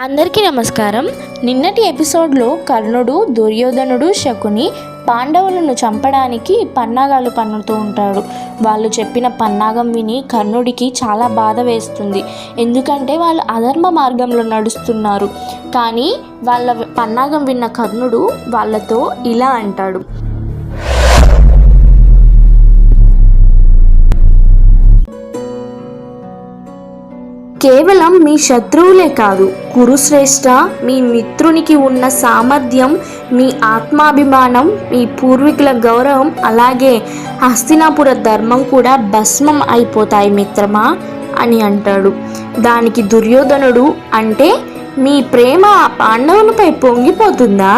అందరికీ నమస్కారం. నిన్నటి ఎపిసోడ్లో కర్ణుడు దుర్యోధనుడు శకుని పాండవులను చంపడానికి పన్నాగాలు పన్నుతూ ఉంటాడు. వాళ్ళు చెప్పిన పన్నాగం విని కర్ణుడికి చాలా బాధ వేస్తుంది. ఎందుకంటే వాళ్ళు అధర్మ మార్గంలో నడుస్తున్నారు. కానీ వాళ్ళ పన్నాగం విన్న కర్ణుడు వాళ్ళతో ఇలా అంటాడు. కేవలం మీ శత్రువులే కాదు కురుశ్రేష్ట మీ మిత్రునికి ఉన్న సామర్థ్యం మీ ఆత్మాభిమానం మీ పూర్వీకుల గౌరవం అలాగే హస్తినాపుర ధర్మం కూడా భస్మం అయిపోతాయి మిత్రమా అని అంటాడు. దానికి దుర్యోధనుడు అంటే మీ ప్రేమ పాండవులపై పొంగిపోతుందా?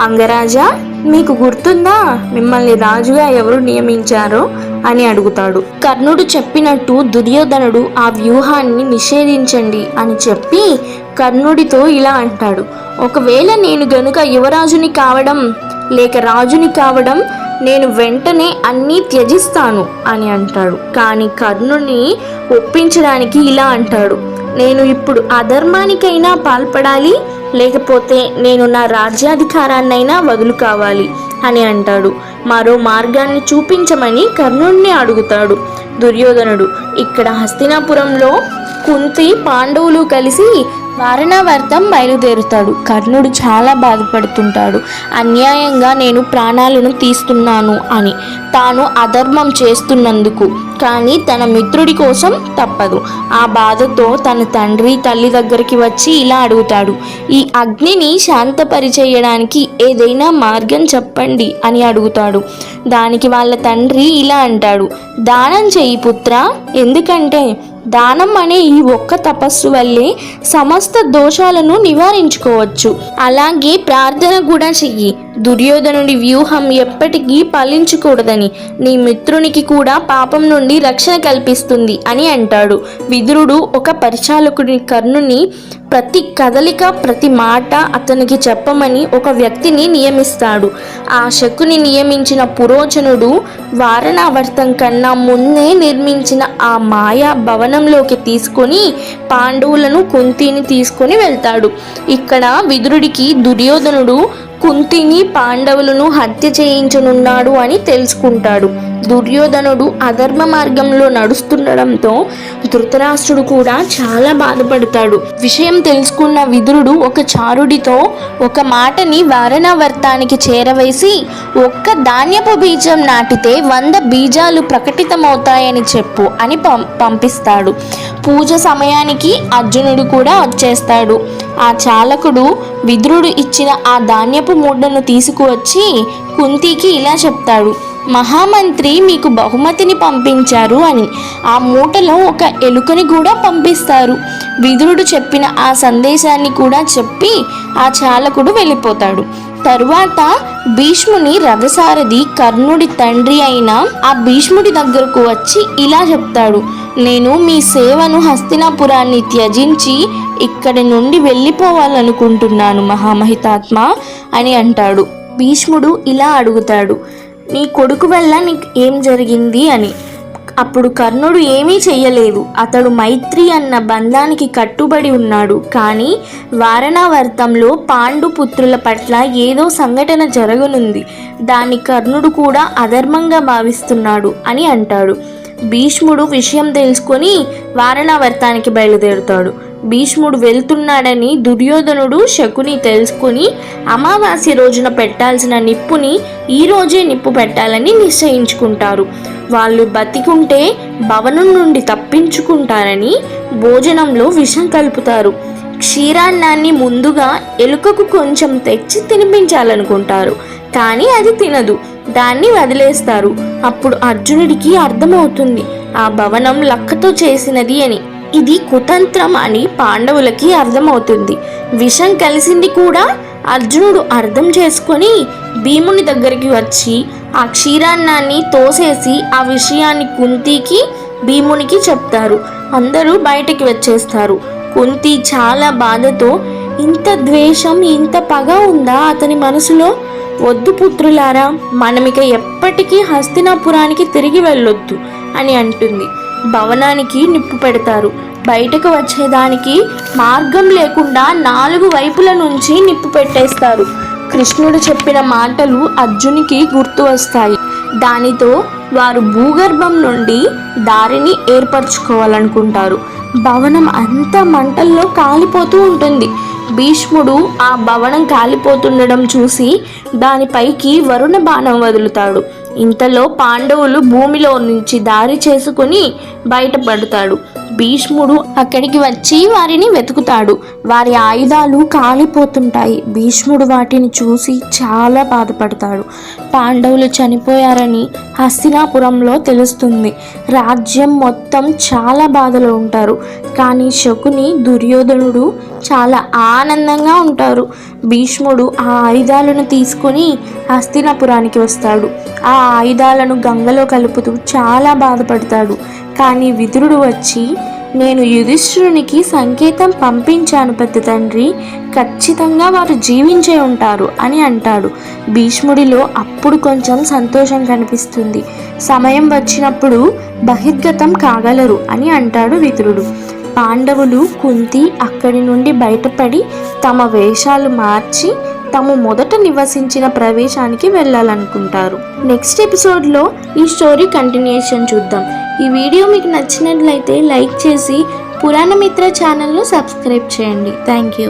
అంగరాజా మీకు గుర్తుందా? మిమ్మల్ని రాజుగా ఎవరు నియమించారో? అని అడుగుతాడు. కర్ణుడు చెప్పినట్టు దుర్యోధనుడు ఆ వ్యూహాన్ని నిషేధించండి అని చెప్పి కర్ణుడితో ఇలా అంటాడు. ఒకవేళ నేను గనుక యువరాజుని కావడం లేక రాజుని కావడం నేను వెంటనే అన్నీ త్యజిస్తాను అని అంటాడు. కానీ కర్ణుని ఒప్పించడానికి ఇలా అంటాడు. నేను ఇప్పుడు అధర్మానికైనా పాల్పడాలి లేకపోతే నేను నా రాజ్యాధికారాన్నైనా వదులు కావాలి అని అంటాడు. మరో మార్గాన్ని చూపించమని కర్ణుడిని అడుగుతాడు. దుర్యోధనుడు ఇక్కడ హస్తినాపురంలో కుంతి పాండవులు కలిసి వారణావర్తం బయలుదేరుతాడు. కర్ణుడు చాలా బాధపడుతుంటాడు. అన్యాయంగా నేను ప్రాణాలను తీస్తున్నాను అని. తాను అధర్మం చేస్తున్నందుకు. కానీ తన మిత్రుడి కోసం తప్పదు. ఆ బాధతో తన తండ్రి తల్లి దగ్గరికి వచ్చి ఇలా అడుగుతాడు. ఈ అగ్నిని శాంతపరిచేయడానికి ఏదైనా మార్గం చెప్పండి అని అడుగుతాడు. దానికి వాళ్ళ తండ్రి ఇలా అంటాడు. దానం చెయ్యి పుత్ర. ఎందుకంటే దానం అనే ఈ ఒక్క తపస్సు వల్లే సమస్త దోషాలను నివారించుకోవచ్చు. అలాగే ప్రార్థన కూడా చెయ్యి. దుర్యోధనుడి వ్యూహం ఎప్పటికీ ఫలించకూడదని నీ మిత్రునికి కూడా పాపం నుండి రక్షణ కల్పిస్తుంది అని అంటాడు. విదురుడు ఒక పరిచాలకుడి కర్ణుని ప్రతి కదలిక ప్రతి మాట అతనికి చెప్పమని ఒక వ్యక్తిని నియమిస్తాడు. ఆ శకుని నియమించిన పురోచనుడు వారణావర్తం కన్నా ముందే నిర్మించిన ఆ మాయా భవనంలోకి తీసుకొని పాండవులను కుంతిని తీసుకొని వెళ్తాడు. ఇక్కడ విదురుడికి దుర్యోధనుడు కుంతిని పాండవులను హత్య చేయించనున్నాడు అని తెలుసుకుంటాడు. దుర్యోధనుడు అధర్మ మార్గంలో నడుస్తుండడంతో ధృతరాష్ట్రుడు కూడా చాలా బాధపడతాడు. విషయం తెలుసుకున్న విదురుడు ఒక చారుడితో ఒక మాటని వారణావర్తానికి చేరవేసి ఒక్క ధాన్యపు బీజం నాటితే వంద బీజాలు ప్రకటితమవుతాయని చెప్పు అని పం పంపిస్తాడు. పూజ సమయానికి అర్జునుడు కూడా వచ్చేస్తాడు. ఆ చాలకుడు విదురుడు ఇచ్చిన ఆ ధాన్యపు మూటను తీసుకువచ్చి కుంతికి ఇలా చెప్తాడు. మహామంత్రి మీకు బహుమతిని పంపించారు అని. ఆ మూటలో ఒక ఎలుకని కూడా పంపిస్తారు. విదురుడు చెప్పిన ఆ సందేశాన్ని కూడా చెప్పి ఆ చాలకుడు వెళ్ళిపోతాడు. తరువాత భీష్ముని రథసారథి కర్ణుడి తండ్రి అయిన ఆ భీష్ముడి దగ్గరకు వచ్చి ఇలా చెప్తాడు నేను మీ సేవను హస్తినాపురాన్ని త్యజించి ఇక్కడి నుండి వెళ్ళిపోవాలనుకుంటున్నాను మహామహితాత్మ అని అంటాడు. భీష్ముడు ఇలా అడుగుతాడు నీ కొడుకు వల్ల నీకు ఏం జరిగింది? అని. అప్పుడు కర్ణుడు ఏమీ చెయ్యలేదు. అతడు మైత్రి అన్న బంధానికి కట్టుబడి ఉన్నాడు. కానీ వారణావర్తంలో పాండు పుత్రుల పట్ల ఏదో సంఘటన జరగనుంది. దాన్ని కర్ణుడు కూడా అధర్మంగా భావిస్తున్నాడు అని అంటాడు. భీష్ముడు విషయం తెలుసుకొని వారణావర్తానికి బయలుదేరుతాడు. భీష్ముడు వెళ్తున్నాడని దుర్యోధనుడు శకుని తెలుసుకుని అమావాస్య రోజున పెట్టాల్సిన నిప్పుని ఈ రోజే నిప్పు పెట్టాలని నిశ్చయించుకుంటారు. వాళ్ళు బతికుంటే భవనం నుండి తప్పించుకుంటారని భోజనంలో విషం కలుపుతారు. క్షీరాన్నాన్ని ముందుగా ఎలుకకు కొంచెం తెచ్చి తినిపించాలనుకుంటారు. కానీ అది తినదు. దాన్ని వదిలేస్తారు. అప్పుడు అర్జునుడికి అర్థమవుతుంది. ఆ భవనం లక్కతో చేసినది అని. ఇది కుతంత్రం అని పాండవులకి అర్థమవుతుంది. విషం కలిసింది కూడా అర్జునుడు అర్థం చేసుకొని భీముని దగ్గరికి వచ్చి ఆ క్షీరాన్నాన్ని తోసేసి ఆ విషయాన్ని కుంతికి భీమునికి చెప్తారు. అందరూ బయటికి వచ్చేస్తారు. కుంతి చాలా బాధతో ఇంత ద్వేషం ఇంత పగ ఉందా అతని మనసులో? వద్దు పుత్రులారా మనమిక ఎప్పటికీ హస్తినాపురానికి తిరిగి వెళ్ళొద్దు అని అంటుంది. భవనానికి నిప్పు పెడతారు. బయటకు వచ్చేదానికి మార్గం లేకుండా నాలుగు వైపుల నుంచి నిప్పు పెట్టేస్తారు. కృష్ణుడు చెప్పిన మాటలు అర్జునికి గుర్తు వస్తాయి. దానితో వారు భూగర్భం నుండి దారిని ఏర్పరచుకోవాలనుకుంటారు. భవనం అంతా మంటల్లో కాలిపోతూ ఉంటుంది. భీష్ముడు ఆ భవనం కాలిపోతుండడం చూసి దానిపైకి వరుణ బాణం వదులుతాడు. ఇంతలో పాండవులు భూమిలో నుంచి దారి చేసుకుని బయటపడతాడు. భీష్ముడు అక్కడికి వచ్చి వారిని వెతుకుతాడు. వారి ఆయుధాలు కాలిపోతుంటాయి. భీష్ముడు వాటిని చూసి చాలా బాధపడతాడు. పాండవులు చనిపోయారని హస్తినాపురంలో తెలుస్తుంది. రాజ్యం మొత్తం చాలా బాధలో ఉంటారు. కానీ శకుని దుర్యోధనుడు చాలా ఆనందంగా ఉంటారు. భీష్ముడు ఆ ఆయుధాలను తీసుకొని హస్తినాపురానికి వస్తాడు. ఆ ఆయుధాలను గంగలో కలుపుతూ చాలా బాధపడతాడు. కానీ విదురుడు వచ్చి నేను యుధిష్ఠురునికి సంకేతం పంపించాను పెద్ద తండ్రి ఖచ్చితంగా వారు జీవించే ఉంటారు అని అంటాడు. భీష్ముడిలో అప్పుడు కొంచెం సంతోషం కనిపిస్తుంది. సమయం వచ్చినప్పుడు బహిర్గతం కాగలరు అని అంటాడు విదురుడు. పాండవులు కుంతి అక్కడి నుండి బయటపడి తమ వేషాలు మార్చి తాము మొదట నివసించిన ప్రవేశానికి వెళ్ళాలనుకుంటారు. నెక్స్ట్ ఎపిసోడ్లో ఈ స్టోరీ కంటిన్యూషన్ చూద్దాం. ఈ వీడియో మీకు నచ్చినట్లయితే లైక్ చేసి పురాణమిత్ర ఛానల్ను సబ్స్క్రైబ్ చేయండి. Thank you.